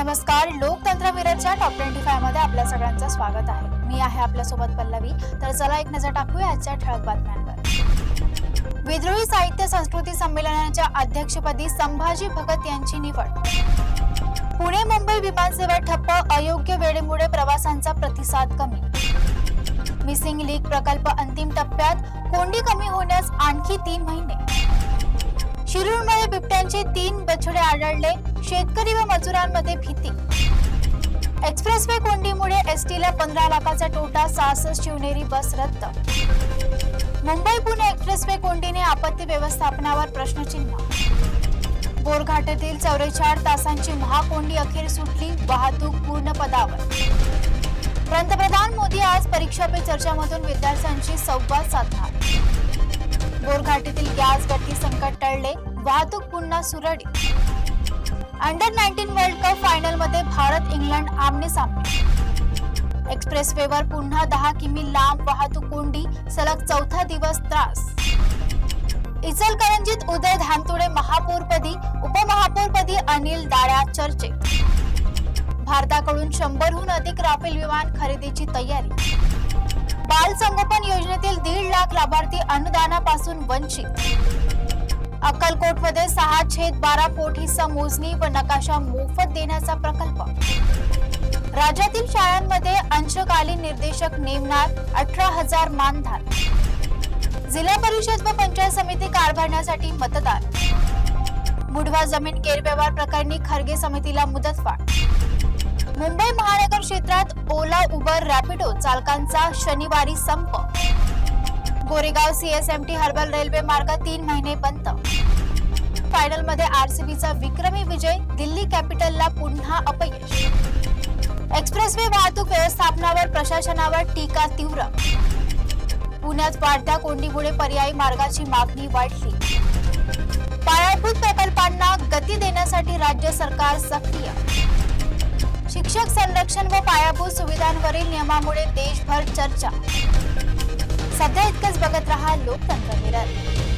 नमस्कार लोकतंत्र मिररच्या top twenty फायमध्ये आपल्या सगळ्यांचं स्वागत आहे. मी आहे आपल्यासोबत पल्लवी. तर चला एक नजर टाकूया आजच्या ठळक बातम्यांवर. विद्रोही साहित्य संस्कृती संमेलनाच्या अध्यक्षपदी संभाजी भगत यांची निवड. पुणे मुंबई विमानसेवा ठप्प अयोग्य वेळेमुळे प्रवासांचा प्रतिसाद कमी. मिसिंग लीग प्रकल्प अंतिम टप्प्यात कोंडी कमी होण्यास आणखी तीन महिने. शिरूरमध्ये बिबट्यांचे तीन बछडे आढळले. शेतकरी व मजुरांमध्ये भीती. एक्सप्रेसवे कोंडीमुळे एसटीला पंधरा लाखाचा तोटा सहासष्ट शिवनेरी बस रद्द. मुंबई पुणे एक्सप्रेसवे कोंडीने आपत्ती व्यवस्थापनावर प्रश्नचिन्ह. बोरघाटातील चौवेचाळीस तासांची महाकोंडी अखेर सुटली वाहतूक पूर्ण पदावर. पंतप्रधान मोदी आज परीक्षा पे चर्चामधून विद्यार्थ्यांशी संवाद साधणार. बोरघाटीतील गॅस गळती संकट टळले. वाहतूक पुन्हा सुरळीत. अंडर नाईन्टीन वर्ल्ड कप फायनलमध्ये भारत इंग्लंड आमने सामने. एक्सप्रेस एक्सप्रेसवेवर पुन्हा दहा किमी लांब वाहतूक कोंडी सलग चौथा दिवस त्रास. इचलकरंजीत उदय धानतुडे महापौरपदी उपमहापौरपदी अनिल दाळ्या चर्चेत. भारताकडून शंभरहून अधिक राफेल विमान खरेदीची तयारी. बाल संगोपन योजनेतील दीड लाख लाभार्थी अनुदानापासून वंचित. अक्कलकोटमध्ये सहा छेद बारा फूट हिस्सा मोजणी व नकाशा मोफत देण्याचा प्रकल्प. राज्यातील शाळांमध्ये अंशकालीन निर्देशक नेमणार अठरा हजार मानधन. जिल्हा परिषद व पंचायत समिती कारभारण्यासाठी मतदान. मुढवा जमीन गैरव्यवहार प्रकरणी खरगे समितीला मुदतवाढ. मुंबई महानगर क्षेत्रात ओला उबर रॅपिडो चालकांचा शनिवारी संप. कोरेगाव सीएसएमटी हर्बल रेल्वे मार्ग तीन महिने बंद. फायनलमध्ये आरसीबीचा विक्रमी विजय दिल्ली कॅपिटलला पुन्हा अपयश. एक्सप्रेसवे वाहतूक व्यवस्थापनावर प्रशासनावर टीका तीव्र. पुण्यात वाढत्या कोंडीमुळे पर्यायी मार्गाची मागणी वाढली. पायाभूत प्रकल्पांना गती देण्यासाठी राज्य सरकार सक्रिय. शिक्षक संरक्षण व पायाभूत सुविधांवरील नियमामुळे देशभर चर्चा. सध्या इतकंच बघत रहा लोकतंत्र मिरर.